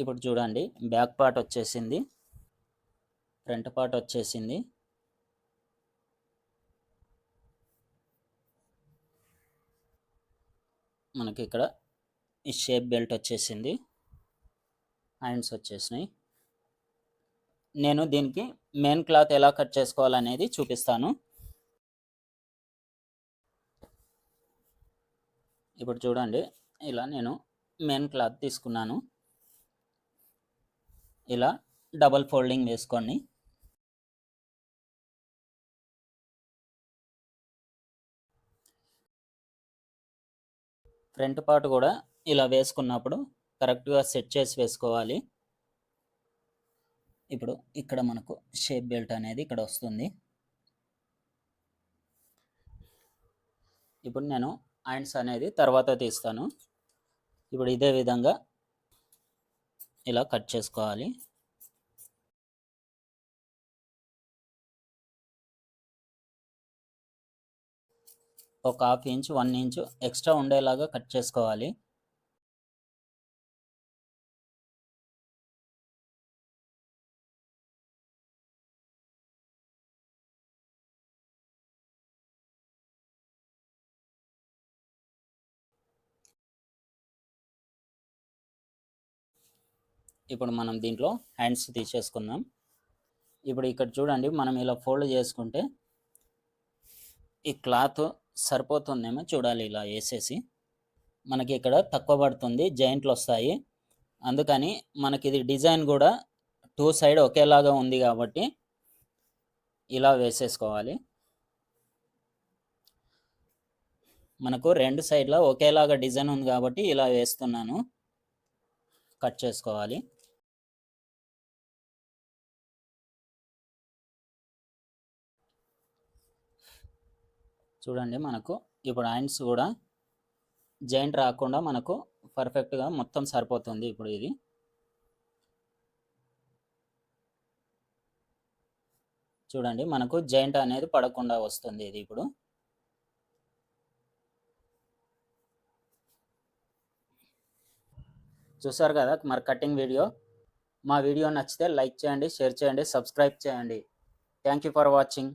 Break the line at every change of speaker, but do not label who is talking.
ఇప్పుడు చూడండి back part వచ్చేసింది ఫ్రంట్ పార్ట్ వచ్చేసింది. మనకి ఇక్కడ ఈ షేప్ బెల్ట్ వచ్చేసింది హ్యాండ్స్ వచ్చేసినాయి. నేను దీనికి మెయిన్ క్లాత్ ఎలా కట్ చేసుకోవాలనేది చూపిస్తాను. ఇప్పుడు చూడండి ఇలా నేను మెయిన్ క్లాత్ తీసుకున్నాను. ఇలా డబల్ ఫోల్డింగ్ వేసుకోండి ఫ్రంట్ పార్ట్ కూడా ఇలా వేసుకున్నప్పుడు కరెక్ట్గా సెట్ చేసి వేసుకోవాలి. ఇప్పుడు ఇక్కడ మనకు షేప్ బెల్ట్ అనేది ఇక్కడ వస్తుంది. ఇప్పుడు నేను హ్యాండ్స్ అనేది తర్వాత తీస్తాను. ఇప్పుడు ఇదే విధంగా ఇలా కట్ చేసుకోవాలి. ఒక half inch one inch extra ఉండేలాగా కట్ చేసుకోవాలి. ఇప్పుడు మనం దీంట్లో హ్యాండ్స్ తీసేసుకుందాం. ఇప్పుడు ఇక్కడ చూడండి మనం ఇలా ఫోల్డ్ చేసుకుంటే ఈ క్లాత్ సరిపోతుందేమో చూడాలి ఇలా వేసేసి. మనకి ఇక్కడ తక్కువ పడుతుంది జాయింట్లు వస్తాయి. అందుకని మనకి ఇది డిజైన్ కూడా టూ సైడ్ ఒకేలాగా ఉంది కాబట్టి ఇలా వేసేసుకోవాలి. మనకు రెండు సైడ్ల ఒకేలాగా డిజైన్ ఉంది కాబట్టి ఇలా వేస్తున్నాను. కట్ చేసుకోవాలి. చూడండి మనకు. ఇప్పుడు హ్యాండ్స్ కూడా జాయింట్ రాకుండా మనకు పర్ఫెక్ట్గా మొత్తం సరిపోతుంది ఇప్పుడు ఇది. చూడండి మనకు జాయింట్ అనేది పడకుండా వస్తుంది ఇది ఇప్పుడు. చూసారు కదా మరి కటింగ్ వీడియో మా వీడియో నచ్చితే లైక్ చేయండి షేర్ చేయండి సబ్స్క్రైబ్ చేయండి. Thank you for watching